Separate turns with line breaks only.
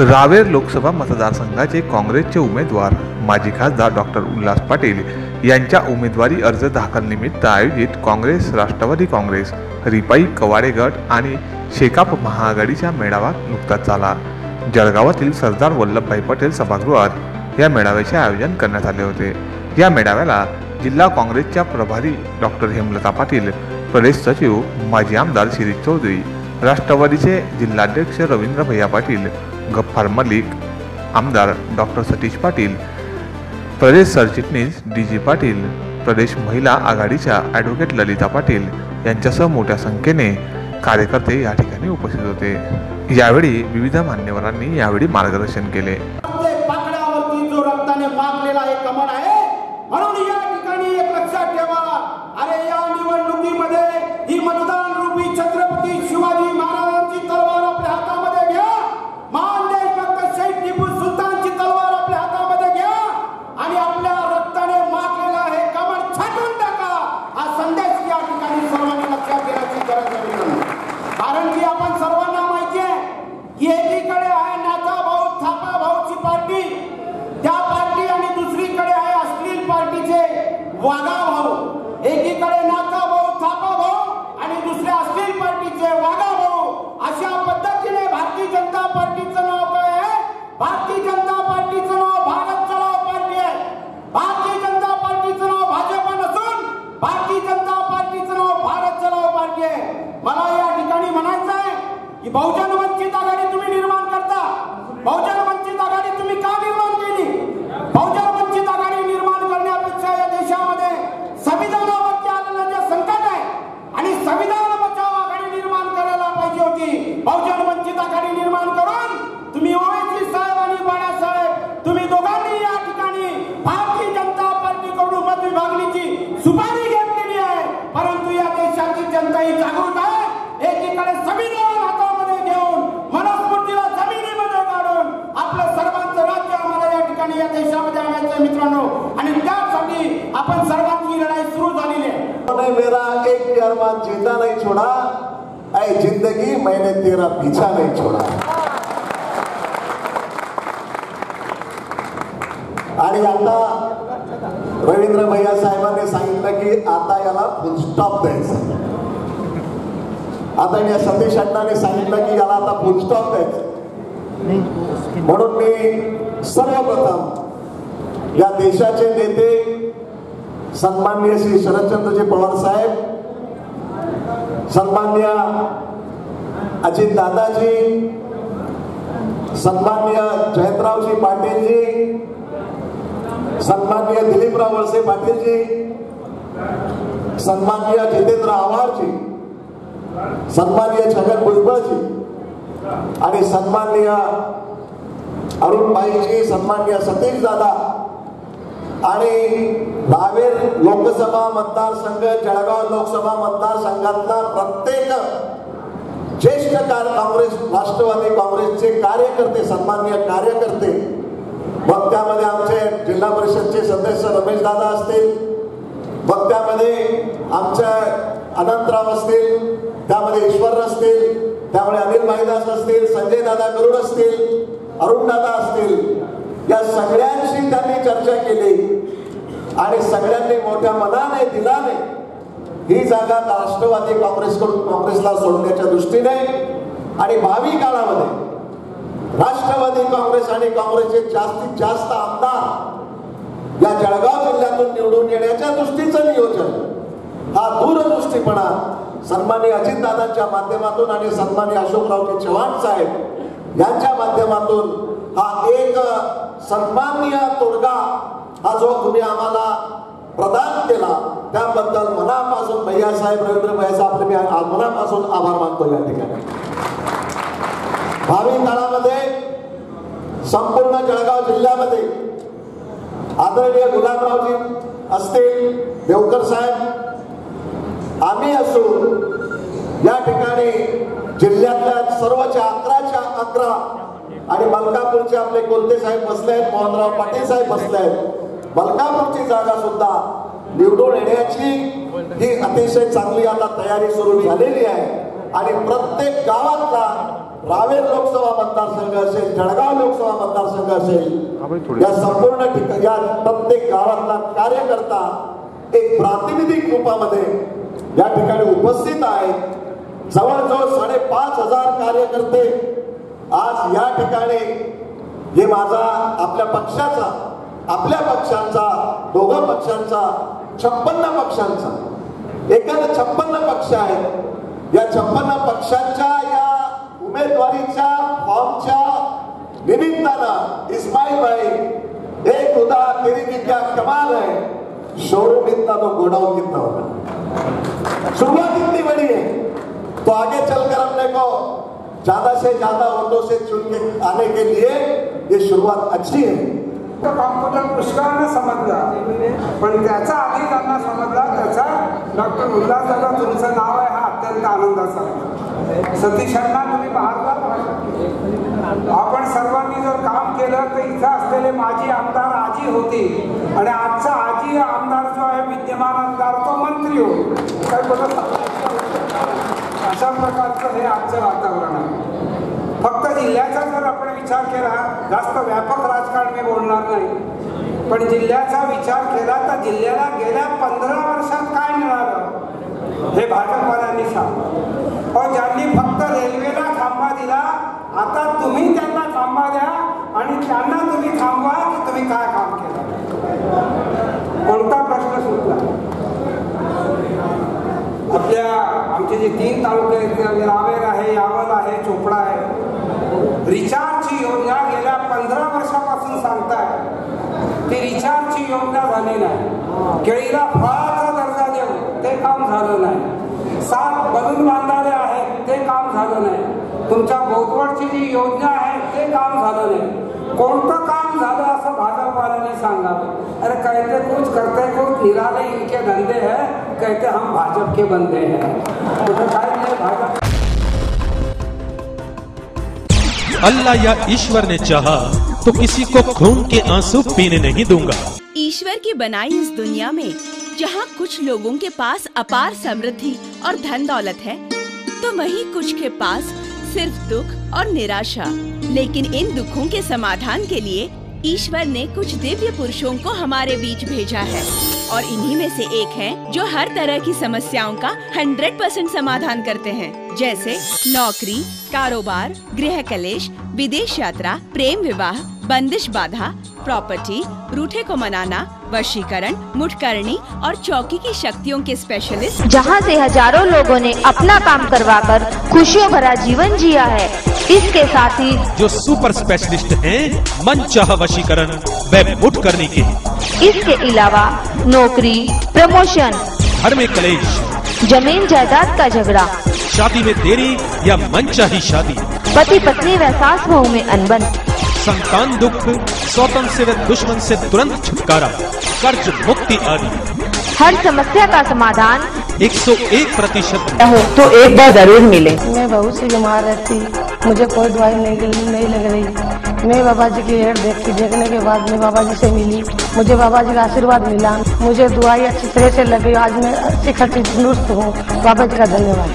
रावेर लोकसभा मतदारसंघाचे काँग्रेसचे उमेदवार माजी खासदार डॉक्टर उल्हास पाटील यांच्या उमेदवारी अर्ज दाखलनिमित्त आयोजित काँग्रेस राष्ट्रवादी काँग्रेस रिपाई कवाडे गट आणि शेकाप महाआघाडीच्या मेळावा नुकताच झाला. जळगावातील सरदार वल्लभभाई पटेल सभागृहात या मेळाव्याचे आयोजन करण्यात आले होते. या मेळाव्याला जिल्हा काँग्रेसच्या प्रभारी डॉक्टर हेमलता पाटील प्रदेश सचिव माजी आमदार शिरीष चौधरी राष्ट्रवादीचे जिल्हाध्यक्ष रवींद्र भैया पाटील गफ्फार मलिक आमदार डॉक्टर सतीश पाटील प्रदेश सरचिटणीस डी जी पाटील प्रदेश महिला आघाडीच्या ॲडव्होकेट ललिता पाटील यांच्यासह मोठ्या संख्येने कार्यकर्ते या ठिकाणी उपस्थित होते. यावेळी विविध मान्यवरांनी यावेळी मार्गदर्शन केले.
म्हणून या ठिकाणी एक लक्षात ठेवा. अरे या निवडणुकीमध्ये सुपारी घेतलेली आहे. परंतु या देशाची जनता ही जागृत आहे. एकीकडे संविधान हातामध्ये घेऊन मनस्फूर्तीला जमिनीमध्ये काढून आपलं सर्वांचं राज्य आम्हाला या ठिकाणी या देशामध्ये आणायचं मित्रांनो. आणि त्यासाठी आपण सर्वांची लढाई सुरू झालेली आहे.
मेरा एक भी अरमान जीता नहीं छोड़ा. ऐ जिंदगी मैंने तेरा पीछा नहीं छोड़ा. आणि आता रवींद्र भैया साहेबांनी सांगितलं की आता याला फुलस्टॉप द्यायचं. आता या सतीश अण्णाने सांगितलं की याला आता फुलस्टॉप द्यायचं. म्हणून मी सर्वप्रथम या देशाचे नेते सन्माननीय श्री शरदचंद्रजी पवार साहेब सन्मान्य अजित दादाजी सन्मान्य जयंतरावजी पाटीलजी सन्मान्य दिलीपराव वळसे पाटीलजी सन्माननीय जितेंद्र आव्हाडजी सन्माननीय छगन भुजबळजी आणि सन्माननीय अरुणबाईजी सन्माननीय सतीश दादा आणि रावेर लोकसभा मतदारसंघ जळगाव लोकसभा मतदारसंघातला प्रत्येक ज्येष्ठ कार काँग्रेस राष्ट्रवादी काँग्रेसचे कार्यकर्ते सन्मान्य कार्यकर्ते मग त्यामध्ये आमचे जिल्हा परिषदचे सदस्य रमेश दादा असतील मग त्यामध्ये आमच्या अनंतराव असतील त्यामध्ये ईश्वर असतील त्यामुळे अनिल भाईदास असतील संजय दादा गरुड असतील अरुण दादा असतील या सगळ्यांशी त्यांनी चर्चा केली. आणि सगळ्यांनी मोठ्या मनाने दिलाने ही जागा राष्ट्रवादी काँग्रेसकडून काँग्रेसला सोडण्याच्या दृष्टीने आणि भावी काळामध्ये राष्ट्रवादी काँग्रेस आणि काँग्रेसचे जास्तीत जास्त आमदार या जळगाव जिल्ह्यातून निवडून येण्याच्या दृष्टीचं नियोजन. हा दूरदृष्टीपणा सन्मान्य अजितदादांच्या माध्यमातून आणि सन्मान्य अशोकरावजी चव्हाण साहेब यांच्या माध्यमातून हा एक सन्मान्य तोडगा हा जो तुम्ही आम्हाला प्रदान केला त्याबद्दल मनापासून भैया साहेब रवींद्र भैया साहेब मी मनापासून आभार मानतो या ठिकाणी. भावी काळामध्ये संपूर्ण जळगाव जिल्ह्यामध्ये आदरणीय गुलाबरावजी असतील देवकर साहेब. आम्ही असू या ठिकाणी जिल्ह्यातल्या सर्वच्या अकराच्या अकरा आणि मलकापूरचे आपले कोलते साहेब बसले आहेत? मोहनराव पाटील साहेब बसले आहेत. मलकापूरची जागा सुद्धा निवडून येण्याची ही अतिशय चांगली आता तयारी सुरू झालेली आहे. आणि प्रत्येक गावातला रावेर लोकसभा मतदारसंघ असेल जळगाव लोकसभा मतदारसंघ असेल या संपूर्ण ठिकाणी या प्रत्येक गावातला कार्यकर्ता एक प्रातिनिधिक रूपामध्ये या ठिकाणी उपस्थित आहेत. जवळजवळ साडेपाच हजार कार्यकर्ते आज या ठिकाणी हे माझा आपल्या पक्षाचा आपल्या पक्षांचा दोघं पक्षांचा छप्पन्न पक्षांचा. एखादा छप्पन्न पक्ष आहेत. या छप्पन्न पक्षांच्या या उमेदवारीच्या फॉर्मच्या निमित्तानं इस्माईल भाई एक होता तेरी भी क्या कमाल है शोरूम इतना तो गोडाउन कितना होगा शुरुआत इतनी बड़ी है तो आगे चलकर अपने को ज्यादा से ज्यादा वोटों से चुन के आने के लिए ये शुरुआत अच्छी है।
तो कॉम्प्युटर पुष्कळांना समजला पण त्याचा आधी त्यांना समजला त्याचा डॉक्टर उल्हास दादा तुमचं नाव आहे हा अत्यंत आनंदाचा. आहे. सतीश अण्णा तुम्ही पाहता आपण सर्वांनी जर काम केलं तर इथं असलेले माजी आमदार आजी होती. आणि आजचा आजी आमदार जो आहे विद्यमान आमदार तो मंत्री हो. काय बोलत अशा प्रकारचं हे आजचं वातावरण आहे. फक्त जिल्ह्याचा जर आपण विचार केला जास्त व्यापक राजकारण मी बोलणार नाही. पण जिल्ह्याचा विचार केला तर जिल्ह्याला गेल्या पंधरा वर्षात काय मिळालं? हे भाजपवाल्यांनी सांग. आता तुम्ही त्यांना थांबा द्या आणि त्यांना तुम्ही थांबवा की तुम्ही काय काम केलं. कोणता प्रश्न सुटला? आपल्या आमचे जे तीन तालुके आहेत रावेर आहे यावल आहे चोपडा आहे. रिचार्जची योजना गेल्या पंधरा वर्षापासून सांगताय. ती रिचार्जची योजना झाली नाही. केळीला फळाचा दर्जा देऊ ते काम झालं नाही. सात बलून जी योजना आहे ते काम झालं नाही. कोणतं काम झालं असं भाजपवाल्यांनी सांगावं? अरे कहते कुछ करते कुछ निराले इनके धंधे हैं कहते हम भाजप के बंदे हैं. कुठं काय नाही भाजप.
अल्लाह या ईश्वर ने चाहा तो किसी को खून के आँसू पीने नहीं दूँगा।
ईश्वर की बनाई इस दुनिया में जहाँ कुछ लोगों के पास अपार समृद्धि और धन दौलत है तो वहीं कुछ के पास सिर्फ़ दुख और निराशा। लेकिन इन दुखों के समाधान के लिए ईश्वर ने कुछ दिव्य पुरुषों को हमारे बीच भेजा है। और इन्हीं में से एक है जो हर तरह की समस्याओं का 100 परसेंट समाधान करते हैं। जैसे नौकरी, कारोबार, गृह कलेश, विदेश यात्रा, प्रेम विवाह, बंदिश बाधा प्रॉपर्टी रूठे को मनाना वशीकरण मुठकरणी और चौकी की शक्तियों के स्पेशलिस्ट
जहाँ से हज़ारों लोगों ने अपना काम करवाकर खुशियों भरा जीवन जिया है इसके साथ ही
जो सुपर स्पेशलिस्ट हैं मन चाह वशीकरण व मुठ के
इसके अलावा नौकरी प्रमोशन
घर में कलेश
ज़मीन जायदाद का झगड़ा
शादी में देरी या मन चाही शादी।
पति पत्नी व सास बहू में अनबन।
संतान दुख स्वतंत्र से व दुश्मन से तुरंत छुटकारा कर्ज मुक्ति आदि।
हर समस्या का समाधान।
101 प्रतिशत।
हो तो एक बार ज़रूर मिले।
मैं बहुत सी बीमार रहती मुझे कोई दवाई नहीं नहीं लग रही। मैं बाबा जी की एड देखी देखने के बाद मैं बाबा जी से मिली। मुझे बाबा जी का आशीर्वाद मिला। मुझे दवाई अच्छी तरह से लगी आज मैं अच्छी खर्ची दुरुस्त हूँ। बाबा जी का धन्यवाद।